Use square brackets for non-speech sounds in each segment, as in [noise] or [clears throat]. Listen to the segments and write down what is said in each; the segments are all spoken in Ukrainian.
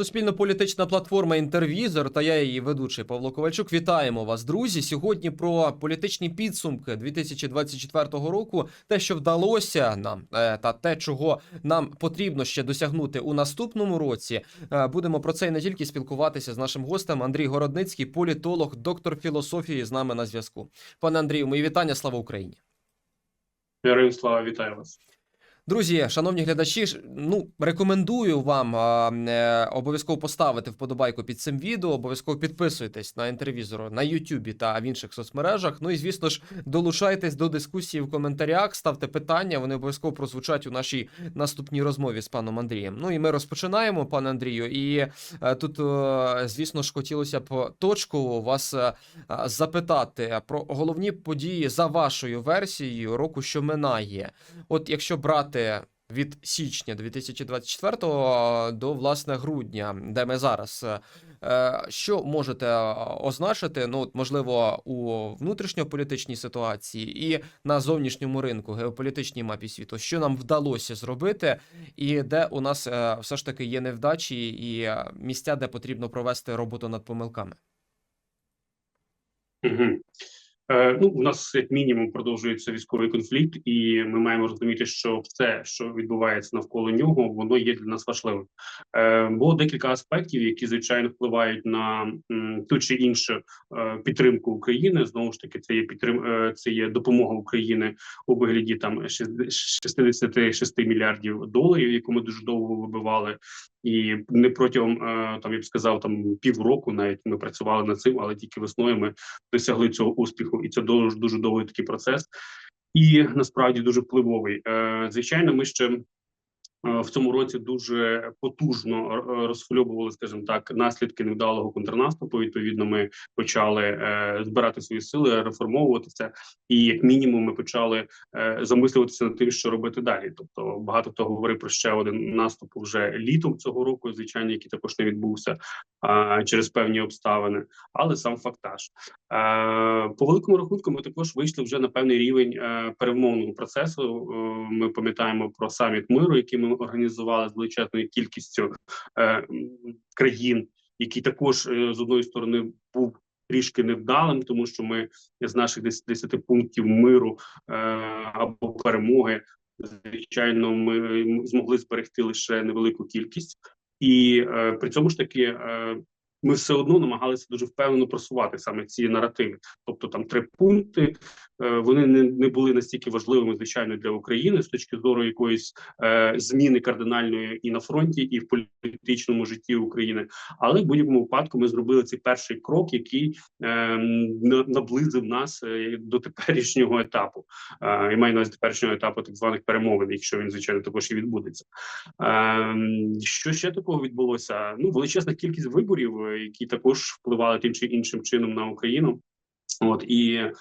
Суспільно-політична платформа Інтервізор та я її ведучий Павло Ковальчук. Вітаємо вас, друзі. Сьогодні про політичні підсумки 2024 року, те, що вдалося нам, е, та те, чого нам потрібно ще досягнути у наступному році. Е, Будемо про це і не тільки спілкуватися з нашим гостем Андрій Городницький, політолог, доктор філософії з нами на зв'язку. Пане Андрію, мої вітання. Слава Україні. Героям слава, вітаю вас. Друзі, шановні глядачі, ну рекомендую вам е, обов'язково поставити вподобайку під цим відео. Обов'язково підписуйтесь на інтервізору на Ютубі та в інших соцмережах. Ну і звісно ж, долучайтесь до дискусії в коментарях, ставте питання. Вони обов'язково прозвучать у нашій наступній розмові з паном Андрієм. Ну і ми розпочинаємо, пане Андрію. І е, тут, е, звісно ж, хотілося б точку вас е, е, запитати про головні події за вашою версією року, що минає. От якщо брати від січня 2024 до власне грудня, де ми зараз, е, що можете е, означити? Ну, можливо, у внутрішньополітичній ситуації і на зовнішньому ринку, геополітичній мапі світу, що нам вдалося зробити, і де у нас е, все ж таки є невдачі і місця, де потрібно провести роботу над помилками. Угу. Е, ну, у нас як мінімум продовжується військовий конфлікт, і ми маємо розуміти, що все, що відбувається навколо нього, воно є для нас важливим. Е, було декілька аспектів, які звичайно впливають на ту чи іншу е, підтримку України. Знову ж таки, це є підтрим, це є допомога України у вигляді там 66 мільярдів доларів, яку ми дуже довго вибивали. І не протягом е, там я б сказав там півроку, навіть ми працювали над цим, але тільки весною ми досягли цього успіху, і це дуже дуже довгий такий процес, і насправді дуже впливовий. Е, Звичайно, ми ще. Е, В цьому році дуже потужно розхльобували, розхвильовували, скажімо так, наслідки невдалого контрнаступу. Відповідно, ми почали е, збирати свої сили, реформовуватися, і як мінімум, ми почали е, замислюватися над тим, що робити далі. Тобто, багато хто говорив про ще один наступ вже літом цього року, звичайно, який також не відбувся через певні обставини, але сам фактаж. Е, По великому рахунку, ми також вийшли вже на певний рівень е, перемовного процесу. Е, Ми пам'ятаємо про саміт миру, який ми організували з величезною кількістю країн, який також з одної сторони був. Трішки невдалим, тому що ми з наших 10, 10 пунктів миру або перемоги, звичайно, ми змогли зберегти лише невелику кількість, і е, при цьому ж таки е, ми все одно намагалися дуже впевнено просувати саме ці наративи. Тобто там три пункти вони не, не були настільки важливими, звичайно, для України з точки зору якоїсь е, зміни кардинальної і на фронті, і в політичному житті України. Але в будь-якому випадку ми зробили цей перший крок, який е, наблизив нас е, до теперішнього етапу. Е, і маю на увазі теперішнього етапу так званих перемовин, якщо він звичайно також і відбудеться. Ем, Що ще такого відбулося? Ну, величезна кількість виборів, е, які також впливали тим чи іншим чином на Україну. От і е,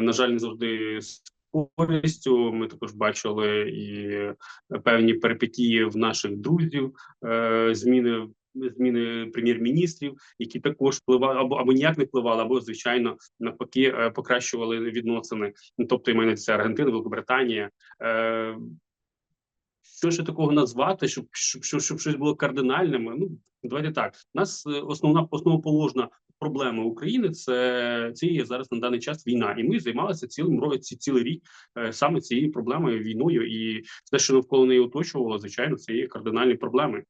на жаль, не завжди з користю. Ми також бачили і певні перипетії в наших друзів, е, зміни. Зміни прем'єр-міністрів, які також впливали або або ніяк не впливали, або звичайно навпаки е, покращували відносини. Ну, тобто, і мене це Аргентина, Великобританія. Е, що ще такого назвати, щоб щоб, щоб, щоб щось було кардинальним? Ну давайте так. У нас е, основна основоположна проблема України це це є зараз на даний час війна, і ми займалися цілим році, цілий рік е, саме цією проблемою війною, і те, що навколо неї оточувало, звичайно, це є кардинальні проблеми.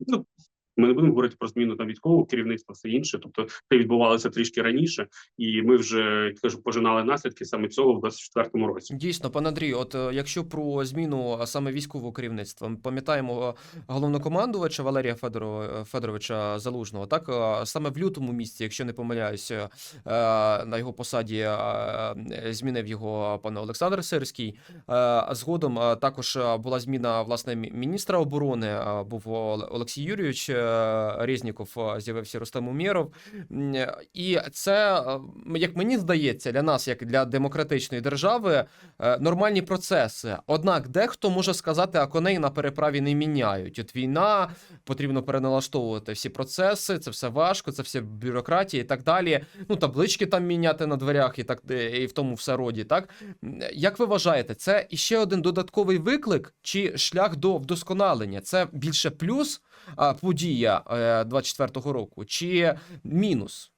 Ну ми не будемо говорити про зміну там військового керівництва, все інше. Тобто, це відбувалося трішки раніше, і ми вже кажу, пожинали наслідки саме цього в 24-му році. Дійсно, пане Андрію, от е, якщо про зміну саме військового керівництва, ми пам'ятаємо е, головнокомандувача Валерія Федорова, Федоровича Залужного, так е, саме в лютому місяці, якщо не помиляюся, е, на його посаді е, е, змінив його пан Олександр Сирський. Е, Згодом е, також е, була зміна власне міністра оборони. е, Був Олексій Юрійович е, Резніков, е, з'явився Рустем Умєров. Е, І це, е, як мені здається, для нас, як для демократичної держави, е, нормальні процеси. Однак дехто може сказати, а коней на переправі не міняють. От війна, потрібно переналаштовувати всі процеси, це все важко, це все бюрократія і так далі. Ну, таблички там міняти на дверях і так і в тому все роді. Так як ви вважаєте, це іще один додатковий виклик чи шлях до вдосконалення? Це більше плюс подія е, 24-го року, чи мінус?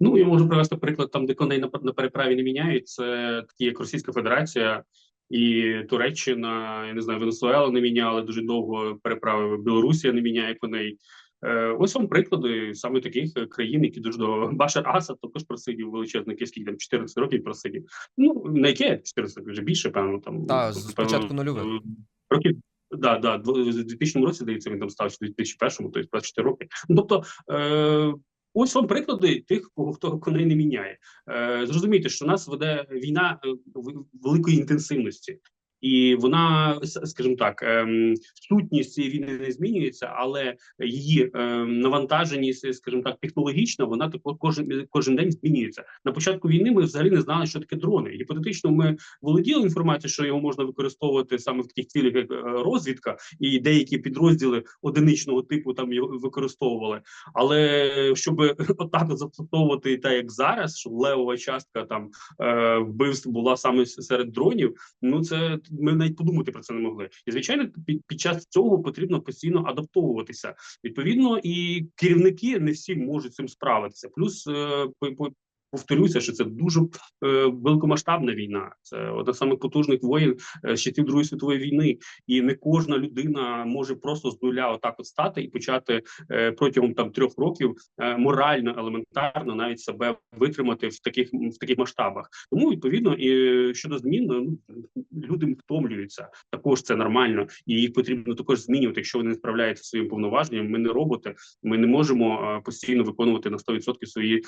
Ну, я можу привести приклад там, де коней на, переправі не міняють. Це такі як Російська Федерація і Туреччина, я не знаю, Венесуела не міняли дуже довго переправи. Білорусія не міняє коней. Е, ось вам приклади саме таких е, країн, які дуже довго Башар Асад також просидів величезний скільки там 14 років просидів. Ну на яке 14 років вже більше, певно, там Та, з початку нульових. е, років. Да, да, в 2000 році, здається, він там став чи в 2001, тобто 24 роки. Ну, тобто, е, ось вам приклади тих, кого хто коней не міняє. Е, зрозумійте, що нас веде війна е, великої інтенсивності. І вона, скажімо так, ем, сутність цієї війни не змінюється, але її ем, навантаженість, скажімо так, технологічна, вона також кожен кожен день змінюється. На початку війни ми взагалі не знали, що таке дрони. Гіпотетично, ми володіли інформацією, що його можна використовувати саме в таких цілях, як е, розвідка, і деякі підрозділи одиничного типу там його використовували. Але щоб [laughs] отак от застосовувати так, як зараз, щоб левова частка там е, вбивств була саме серед дронів. Ну це ми навіть подумати про це не могли. І звичайно, під, під час цього потрібно постійно адаптовуватися. Відповідно, і керівники не всі можуть цим справитися. Плюс е, по- по- повторюся, що це дуже е, великомасштабна війна. Це одна з самих потужних воєн е, часів Другої світової війни, і не кожна людина може просто з нуля отак от стати і почати е, протягом там трьох років морально елементарно навіть себе витримати в таких в таких масштабах. Тому відповідно і щодо змін ну, люди втомлюються. Також це нормально, і їх потрібно також змінювати. Якщо вони не справляються своїм повноваженням, ми не роботи. Ми не можемо постійно виконувати на 100% свої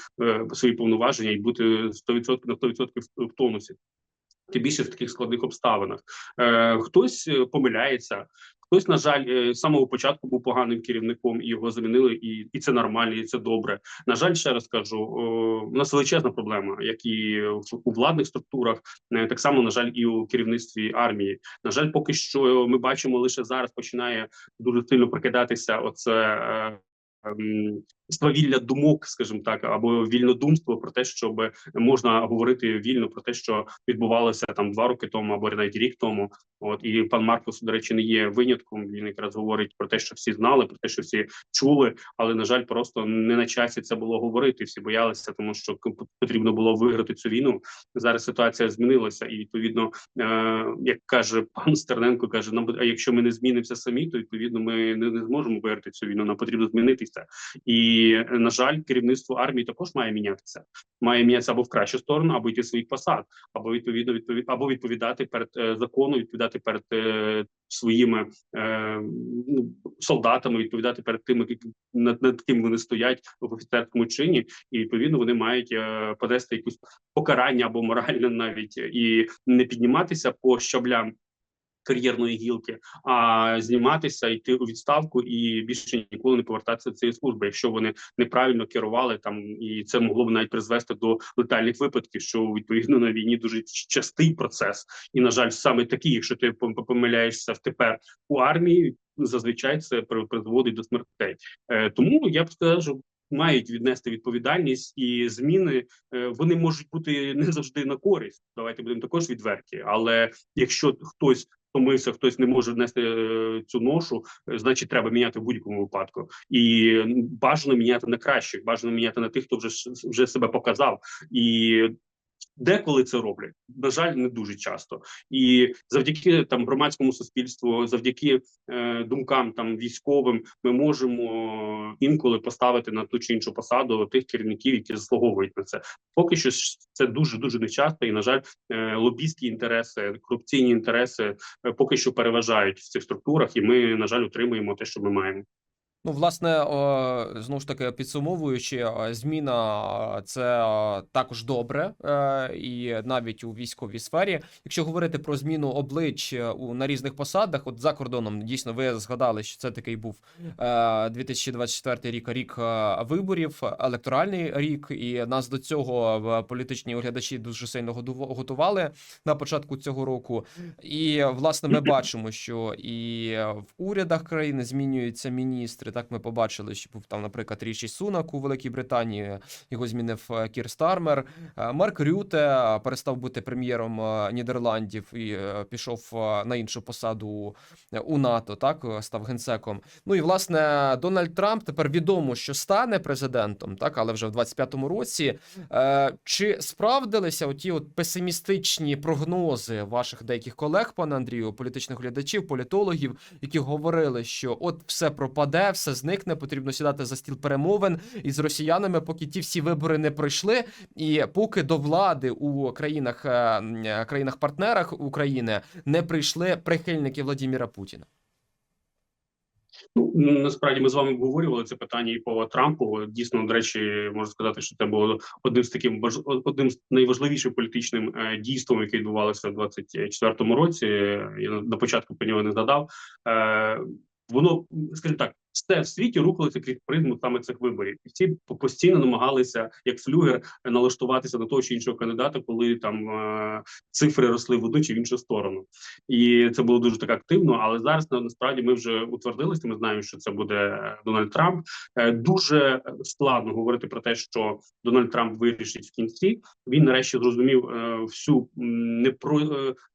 свої повноваження і бути 100% на 100% в, тонусі. Тим більше в таких складних обставинах. Е, хтось е, помиляється, хтось, на жаль, е, з самого початку був поганим керівником і його замінили, і, і це нормально, і це добре. На жаль, ще раз кажу, у нас величезна проблема, як і у владних структурах, е, так само, на жаль, і у керівництві армії. На жаль, поки що ми бачимо лише зараз починає дуже сильно прокидатися оце. Свавілля думок, скажімо так, або вільнодумство про те, щоб можна говорити вільно про те, що відбувалося там два роки тому, або навіть рік тому. От і пан Маркус, до речі, не є винятком. Він якраз говорить про те, що всі знали, про те, що всі чули, але на жаль, просто не на часі це було говорити. Всі боялися, тому що потрібно було виграти цю війну. Зараз ситуація змінилася, і відповідно, е, як каже пан Стерненко, каже: нам а якщо ми не змінимося самі, то відповідно ми не, не зможемо виграти цю війну. Нам потрібно змінитися. І е, на жаль, керівництво армії також має мінятися. Має мінятися або в кращу сторону, або йти своїх посад, або відповідно відповід, або відповідати перед е, законом, відповідати перед е, своїми е, ну, солдатами, відповідати перед тими, над, над ким вони стоять в офіцерському чині, і відповідно вони мають е, подести якусь покарання або моральне навіть і не підніматися по щаблям кар'єрної гілки, а зніматися, йти у відставку і більше ніколи не повертатися до цієї служби, якщо вони неправильно керували там, і це могло б навіть призвести до летальних випадків, що відповідно на війні дуже частий процес, і на жаль, саме такий, якщо ти помиляєшся в тепер у армії, зазвичай це при- призводить до смертей. Е, тому я б сказав, що мають віднести відповідальність і зміни е, вони можуть бути не завжди на користь. Давайте будемо також відверті. Але якщо хтось втомився, хтось не може внести е, цю ношу, е, значить треба міняти в будь-якому випадку. І бажано міняти на кращих, бажано міняти на тих, хто вже вже себе показав. І деколи це роблять. На жаль, не дуже часто. І завдяки там громадському суспільству, завдяки е, думкам там військовим, ми можемо інколи поставити на ту чи іншу посаду тих керівників, які заслуговують на це. Поки що це дуже дуже нечасто, і на жаль, е, лобістські інтереси, корупційні інтереси е, поки що переважають в цих структурах, і ми на жаль отримуємо те, що ми маємо. Ну, власне, знову ж таки, підсумовуючи, зміна це також добре, е, і навіть у військовій сфері. Якщо говорити про зміну облич е, на різних посадах, от за кордоном дійсно ви згадали, що це такий був е, 2024 рік, рік е, виборів, електоральний рік, і нас до цього політичні оглядачі дуже сильно готували на початку цього року. І власне ми бачимо, що і в урядах країни змінюються міністри. Так ми побачили, що був там, наприклад, Ріші Сунак у Великій Британії. Його змінив е, Кір Стармер. Е, Марк Рюте е, перестав бути прем'єром Нідерландів і пішов на іншу посаду у НАТО. Так став генсеком. Ну і власне Дональд Трамп тепер відомо, що стане президентом, так, але вже в 25-му році. Чи справдилися оті от песимістичні прогнози ваших деяких колег, пане Андрію, політичних глядачів, політологів, які говорили, що от все пропаде, все зникне, потрібно сідати за стіл перемовин із росіянами, поки ті всі вибори не пройшли, і поки до влади у країнах е, е, країнах-партнерах України не прийшли прихильники Владіміра Путіна. Ну насправді ми з вами обговорювали це питання і по Трампу. Дійсно, до речі, можу сказати, що це було одним з таким одним з найважливішим політичним е, дійством, яке відбувалося в 24-му році. Я на- початку про нього не згадав. Воно, скажімо так, все в світі рухалося крізь призму саме цих виборів. І всі постійно намагалися, як флюгер, налаштуватися на того чи іншого кандидата, коли там е, цифри росли в одну чи в іншу сторону. І це було дуже так активно. Але зараз на- насправді ми вже утвердилися. Ми знаємо, що це буде е, Дональд Трамп. Е, Дуже складно говорити про те, що Дональд Трамп вирішить в кінці. Він нарешті зрозумів всю непро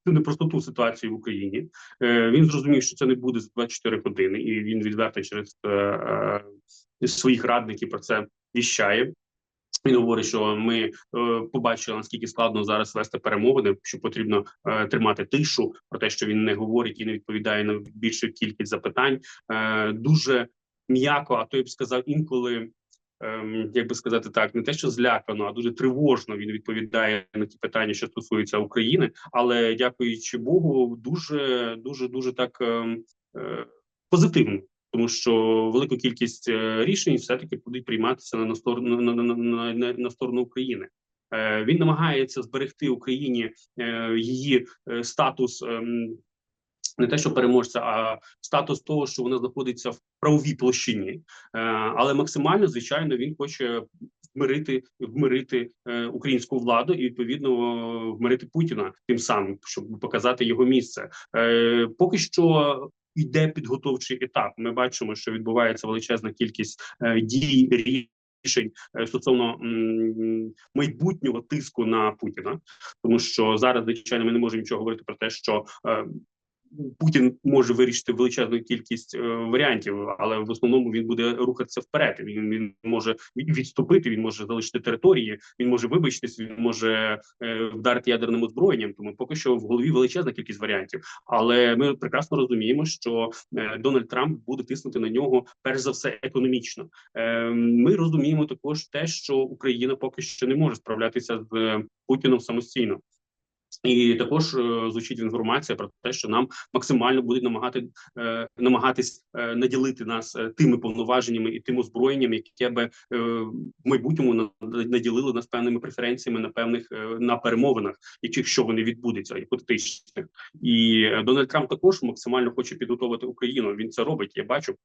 цю непростоту ситуацію в Україні. Він зрозумів, що це не буде за 24 години, і він відверто через е, своїх радників про це віщає. Він говорить, що ми е, побачили наскільки складно зараз вести перемовини, що потрібно е, тримати тишу про те, що він не говорить і не відповідає на більшу кількість запитань. Е, дуже м'яко, а то я б сказав інколи. Ем, як би сказати так, не те, що злякано, а дуже тривожно він відповідає на ті питання, що стосуються України. Але дякуючи Богу, дуже дуже дуже так ем, е, позитивно тому що велику кількість е, рішень все таки будуть прийматися на, на сторону на, на, на, на, сторону України. Е, Він намагається зберегти Україні е, її статус. ем, Не те, що переможця, а статус того, що вона знаходиться в правовій площині, але максимально, звичайно, він хоче вмирити вмирити українську владу і відповідно вмирити Путіна тим самим, щоб показати його місце. Поки що йде підготовчий етап. Ми бачимо, що відбувається величезна кількість е, дій рішень е, стосовно майбутнього тиску на Путіна, тому що зараз звичайно ми не можемо нічого говорити про те, що е, Путін може вирішити величезну кількість е, варіантів, але в основному він буде рухатися вперед. Він він може відступити, він може залишити території, він може вибачитись, він може е, вдарити ядерним озброєнням. Тому поки що в голові величезна кількість варіантів. Але ми прекрасно розуміємо, що е, Дональд Трамп буде тиснути на нього перш за все економічно. Е, Ми розуміємо також те, що Україна поки що не може справлятися з е, Путіном самостійно. І також е, звучить інформація про те, що нам максимально будуть намагати е, намагатись е, наділити нас е, тими повноваженнями і тим озброєнням, яке би е, в майбутньому на- наділило нас певними преференціями на певних е, на перемовинах, яких що вони відбудуться, гіпотетичних. І е, Дональд Трамп також максимально хоче підготувати Україну. Він це робить. Я бачу.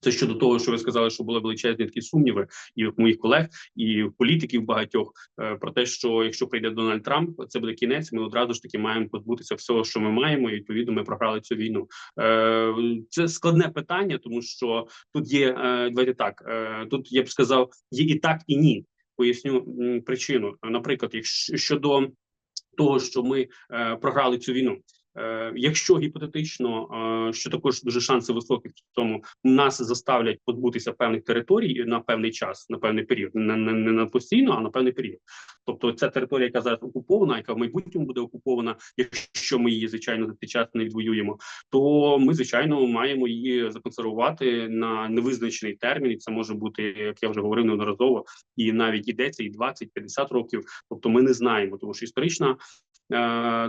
Це щодо того, що ви сказали, що були величезні такі сумніви, і в моїх колег, і в політиків багатьох е, про те, що якщо прийде Дональд Трамп, це буде кінець. Ми одразу ж таки маємо позбутися всього, що ми маємо, і відповідно ми програли цю війну. Е, Це складне питання, тому що тут є е, давайте так. Тут я б сказав, є і так, і ні. Поясню причину. Наприклад, якщо щодо того, що ми програли цю війну. Е, Якщо гіпотетично, е, що також дуже шанси високі в тому, нас заставлять позбутися певних територій на певний час, на певний період, не, не, не на постійно, а на певний період. Тобто, ця територія, яка зараз окупована, яка в майбутньому буде окупована, якщо ми її звичайно за цей час не відвоюємо, то ми звичайно маємо її законсервувати на невизначений термін. І це може бути, як я вже говорив неодноразово, і навіть йдеться і 20-50 років. Тобто, ми не знаємо, тому що історична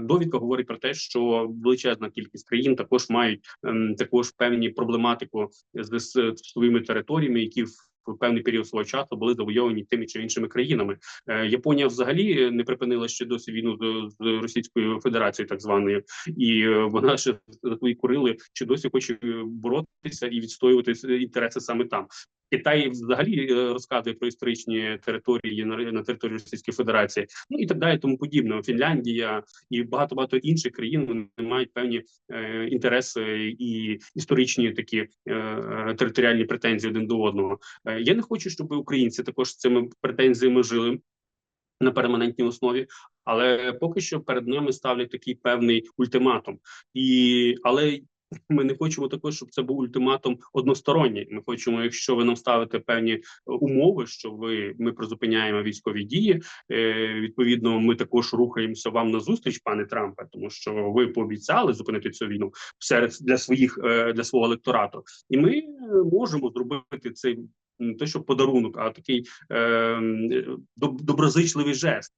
Довідка говорить про те, що величезна кількість країн також мають ем, також певні проблематику з, з своїми територіями, які в певний період свого часу були завойовані тими чи іншими країнами. Е, Японія взагалі не припинила ще досі війну з, Російською Федерацією, так званою, і е, вона ще за свої Курили чи досі хоче е, боротися і відстоювати інтереси саме там. Китай взагалі е, розказує про історичні території на, на території Російської Федерації, ну і так далі, тому подібне. Фінляндія і багато багато інших країн вони мають певні е, інтереси і історичні такі е, територіальні претензії один до одного. Е, я не хочу, щоб українці також цими претензіями жили на перманентній основі, але поки що перед нами ставлять такий певний ультиматум, і але ми не хочемо також, щоб це був ультиматум односторонній. Ми хочемо, якщо ви нам ставите певні е, умови, що ви ми призупиняємо військові дії. Е, відповідно, ми також рухаємося вам на зустріч, пане Трампе, тому що ви пообіцяли зупинити цю війну серед для своїх е, для свого електорату, і ми е, можемо зробити цей не те, що подарунок, а такий е, доброзичливий жест.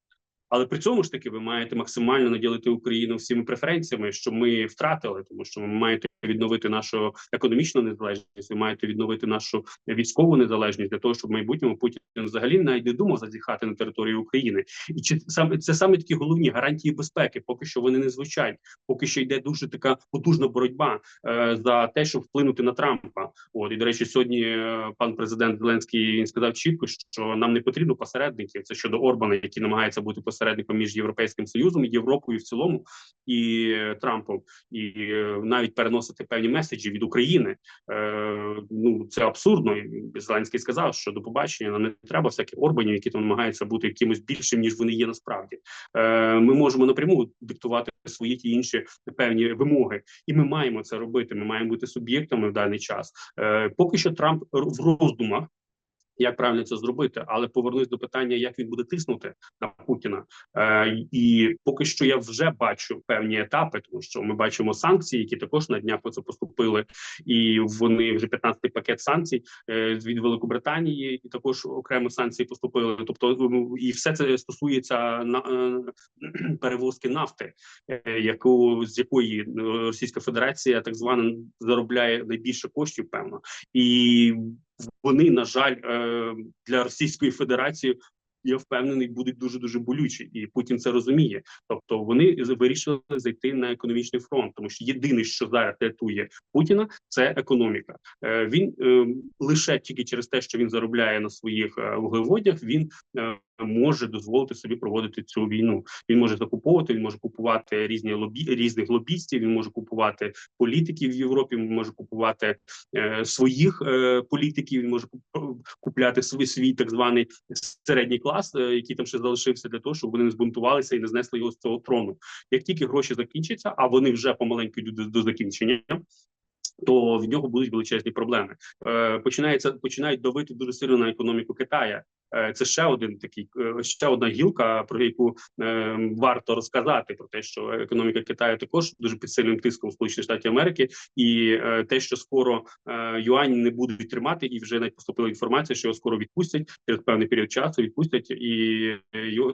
Але при цьому ж таки ви маєте максимально наділити Україну всіми преференціями, що ми втратили, тому що ви маєте відновити нашу економічну незалежність, ви маєте відновити нашу військову незалежність для того, щоб в майбутньому Путін взагалі навіть не думав зазіхати на територію України. І чи саме це саме такі головні гарантії безпеки? Поки що вони не звучать, поки що йде дуже така потужна боротьба е, за те, щоб вплинути на Трампа. От і до речі, сьогодні е, пан президент Зеленський він сказав чітко, що нам не потрібно посередників. Це щодо Орбана, який намагається бути посередником між Європейським Союзом, Європою в цілому і е, Трампом, і е, навіть переносити певні меседжі від України. Е, ну це абсурдно. Зеленський сказав, що до побачення нам не треба всяких Орбанів, які там намагаються бути якимось більшим ніж вони є насправді. Ми можемо напряму диктувати свої ті інші певні вимоги, і ми маємо це робити. Ми маємо бути суб'єктами в даний час. Поки що Трамп в роздумах. Як правильно це зробити, але повернусь до питання, як він буде тиснути на Путіна. Е, і поки що я вже бачу певні етапи, тому що ми бачимо санкції, які також на днях оце поступили, і вони вже 15-й пакет санкцій е, від Великобританії, і також окремо санкції поступили. Тобто, ну, і все це стосується на е, [clears throat] перевозки нафти, е, яку з якої е, Російська Федерація так звана заробляє найбільше коштів, певно, і вони, на жаль, е, для Російської Федерації. Я впевнений, будуть дуже дуже болючі, і Путін це розуміє. Тобто вони вирішили зайти на економічний фронт, тому що єдине, що зараз рятує Путіна, це економіка. Е, Він е, лише тільки через те, що він заробляє на своїх е, вуглеводях, він може дозволити собі проводити цю війну. Він може закуповувати, він може купувати різні лобі різних лобістів. Він може купувати політиків в Європі. Він може купувати е, своїх е, політиків. Він може куп- купляти свій свій так званий середній клас, е, який там ще залишився для того, щоб вони не збунтувалися і не знесли його з цього трону. Як тільки гроші закінчаться, а вони вже помаленьку йдуть до, до закінчення. То в нього будуть величезні проблеми. Е, починається починають давити дуже сильно на економіку Китая. Е, це ще один такий, е, ще одна гілка, про яку е, варто розказати про те, що економіка Китаю також дуже під сильним тиском Сполучених Штатів Америки, і те, що скоро юань не будуть тримати, і вже навіть поступила інформація, що його скоро відпустять через певний період часу. Відпустять і його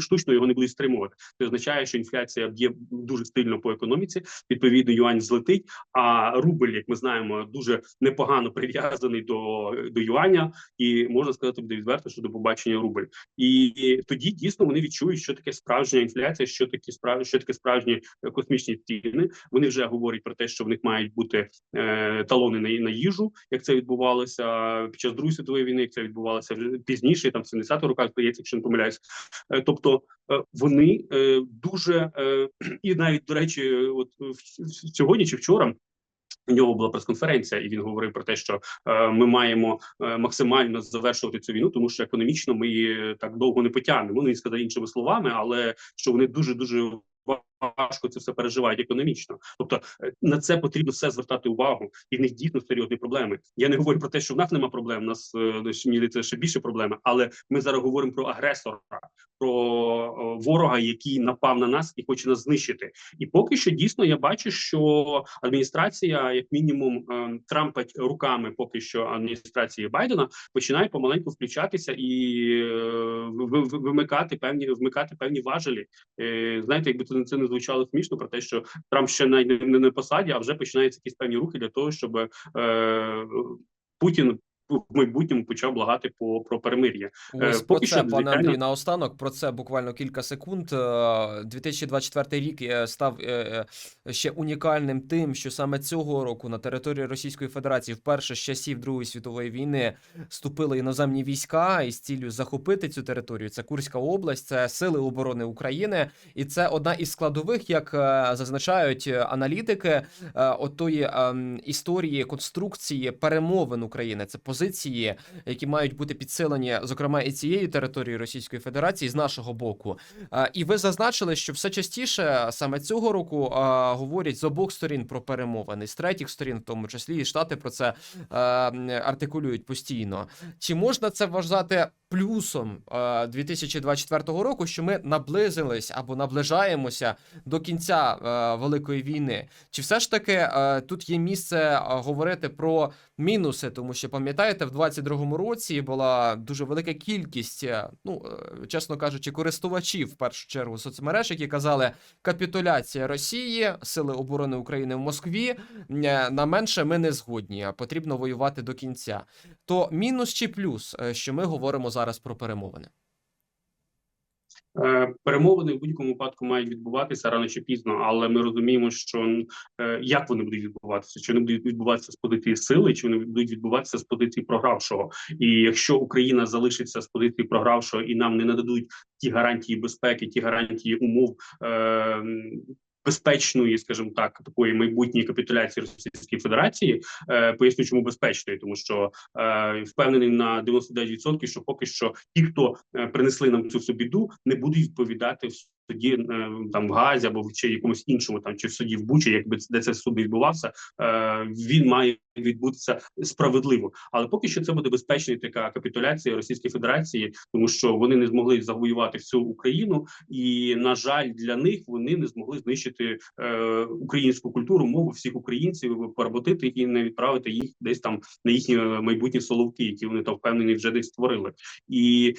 штучно його не будуть стримувати. Це означає, що інфляція б'є дуже сильно по економіці. Відповідно, юань злетить. А рубль, як ми знаємо, дуже непогано прив'язаний до, до юаня, і можна сказати, буде відверто, що до побачення рубль. І тоді дійсно вони відчують, що таке справжня інфляція, що таке справ... що таке справжні е, космічні ціни. Вони вже говорять про те, що в них мають бути е, талони на, на їжу, як це відбувалося під час другої світової війни, як це відбувалося вже пізніше, там в 70-х роках здається, якщо не помиляюсь. Е, тобто е, вони е, дуже е, і навіть до речі, от в- в- сьогодні чи вчора. У нього була прес-конференція, і він говорив про те, що е, ми маємо е, максимально завершувати цю війну, тому що економічно ми її так довго не потягнемо. Ну він сказав іншими словами, але що вони дуже дуже важко це все переживають економічно. Тобто е, на це потрібно все звертати увагу, і в них дійсно серйозні проблеми. Я не говорю про те, що в нас нема проблем. У нас е, мені ще більше проблеми, але ми зараз говоримо про агресора, про е, ворога, який напав на нас і хоче нас знищити. І поки що дійсно я бачу, що адміністрація, як мінімум, е, трампать руками, поки що адміністрації Байдена починає помаленьку включатися і ви- ви- вимикати певні вмикати певні важелі. Знаєте, якби це, це не звучало смішно, про те, що Трамп ще не на посаді, а вже починаються якісь певні рухи для того, щоб е, Путін в майбутньому почав благати по про перемир'я. Е, Ось про це, що, пане звичайно- Андрію, наостанок, про це буквально кілька секунд. Е, 2024 рік е, став е, е, ще унікальним тим, що саме цього року на території Російської Федерації вперше з часів Другої світової війни ступили іноземні війська із ціллю захопити цю територію. Це Курська область, це сили оборони України, і це одна із складових, як зазначають аналітики, отої ем, історії конструкції перемовин України. Це позиції, які мають бути підсилені, зокрема і цією територією Російської Федерації з нашого боку. І ви зазначили, що все частіше саме цього року говорять з обох сторін про перемовини, з третіх сторін, в тому числі і штати про це артикулюють постійно. Чи можна це вважати плюсом е, 2024 року, що ми наблизились або наближаємося до кінця великої війни? Чи все ж таки тут є місце говорити про мінуси, тому що пам'ятаєте, в 22-му році була дуже велика кількість, е, ну е, чесно кажучи, користувачів в першу чергу соцмереж, які казали капітуляція Росії, сили оборони України в Москві. е, На менше ми не згодні, а потрібно воювати до кінця. То мінус чи плюс, що ми говоримо зараз про перемовини? Е, Перемовини в будь-якому випадку мають відбуватися рано чи пізно, але ми розуміємо, що е, як вони будуть відбуватися, чи вони будуть відбуватися з позиції сили, чи вони будуть відбуватися з позиції програвшого. І якщо Україна залишиться з позиції програвшого і нам не нададуть ті гарантії безпеки, ті гарантії умов. Безпечної, скажімо так, такої майбутньої капітуляції Російської Федерації, е, поясню, чому безпечної, тому що е, впевнений на 99%, що поки що ті, хто е, принесли нам цю біду, не будуть відповідати суді е, там в Газі або в чи якомусь іншому там чи в суді в Бучі, якби де це суд відбувався, е, він має відбутися справедливо. Але поки що це буде безпечна така капітуляція Російської Федерації, тому що вони не змогли завоювати всю Україну, і на жаль, для них вони не змогли знищити е, українську культуру, мову всіх українців, поработити і не відправити їх десь там на їхні майбутні соловки, які вони там впевнені вже десь створили. І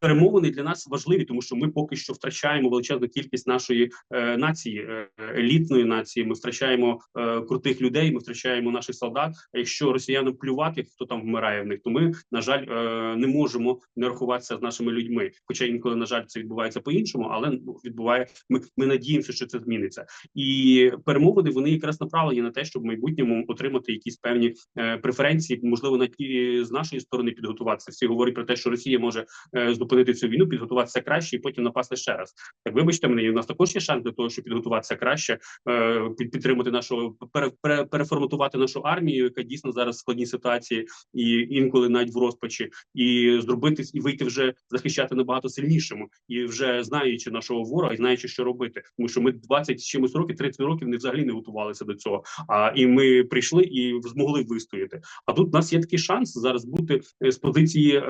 перемовини для нас важливі, тому що ми поки що втрачаємо величезну кількість нашої е, нації, е, елітної нації. Ми втрачаємо е, крутих людей. Ми втрачаємо наших солдат. А якщо росіянам плювати, хто там вмирає в них, то ми на жаль е, не можемо не рахуватися з нашими людьми. Хоча інколи на жаль це відбувається по-іншому, але ну, відбуває. Ми, ми надіємося, що це зміниться. І перемовини вони якраз направлені на те, щоб в майбутньому отримати якісь певні е, преференції, можливо, на ті з нашої сторони підготуватися. Всі говорять про те, що Росія може е, зупинити цю війну, підготуватися краще і потім напасти ще раз. Так вибачте мене, і у нас також є шанс для того, щоб підготуватися краще, е, підтримати нашу пере, пере, переформатувати нашу армію, яка дійсно зараз в складній ситуації, і інколи навіть в розпачі, і зробити і вийти вже захищати набагато сильнішому, і вже знаючи нашого ворога, і знаючи, що робити, тому що ми 20 з чимось років, 30 років не взагалі не готувалися до цього. А і ми прийшли і змогли вистояти. А тут у нас є такий шанс зараз бути е, з позиції е,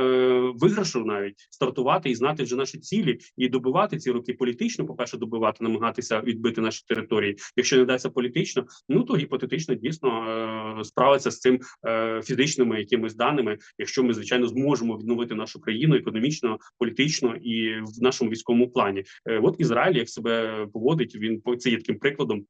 виграшу, навіть стартувати і знати вже наші цілі і добивати ці роки політично. По перше, добивати, намагатися відбити наші території. Якщо не вдасться політично, ну то гіпотетично дійсно е, справитися з цим е, фізичними якимись даними, якщо ми звичайно зможемо відновити нашу країну економічно, політично і в нашому військовому плані. Е, от Ізраїль як себе поводить, він по- це є таким прикладом.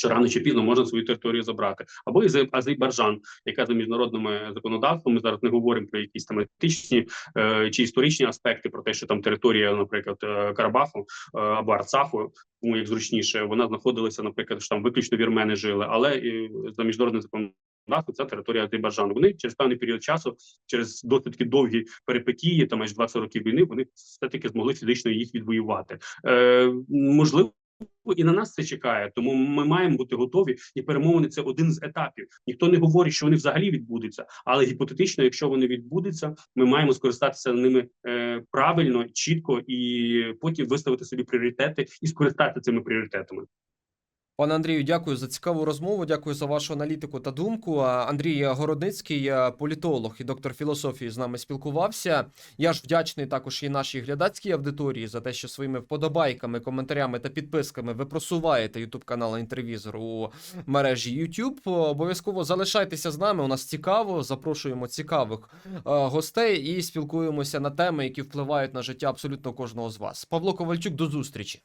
Що рано чи пізно можна свою територію забрати, або Азе- Азербайджан, яка за міжнародними законодавством. Ми зараз не говоримо про якісь там етичні е, чи історичні аспекти, про те, що там територія, наприклад, е, Карабаху е, або Арцаху, тому як зручніше, вона знаходилася, наприклад, що там виключно вірмени жили, але і за міжнародним законодавством це територія Азербайджану. Вони через певний період часу, через досить довгі перипетії, там майже 20 років війни, вони все таки змогли фізично їх відвоювати. Е, можливо. І на нас це чекає, тому ми маємо бути готові. І перемовини це один з етапів. Ніхто не говорить, що вони взагалі відбудуться, але гіпотетично, якщо вони відбудуться, ми маємо скористатися ними е, правильно, чітко і потім виставити собі пріоритети і скористатися цими пріоритетами. Пане Андрію, дякую за цікаву розмову. Дякую за вашу аналітику та думку. Андрій Городницький, е, політолог і доктор філософії, з нами спілкувався. Я ж вдячний також і нашій глядацькій аудиторії за те, що своїми вподобайками, коментарями та підписками ви просуваєте YouTube канал інтервізор у мережі YouTube. Обов'язково залишайтеся з нами. У нас цікаво. Запрошуємо цікавих е, гостей і спілкуємося на теми, які впливають на життя абсолютно кожного з вас. Павло Ковальчук, до зустрічі.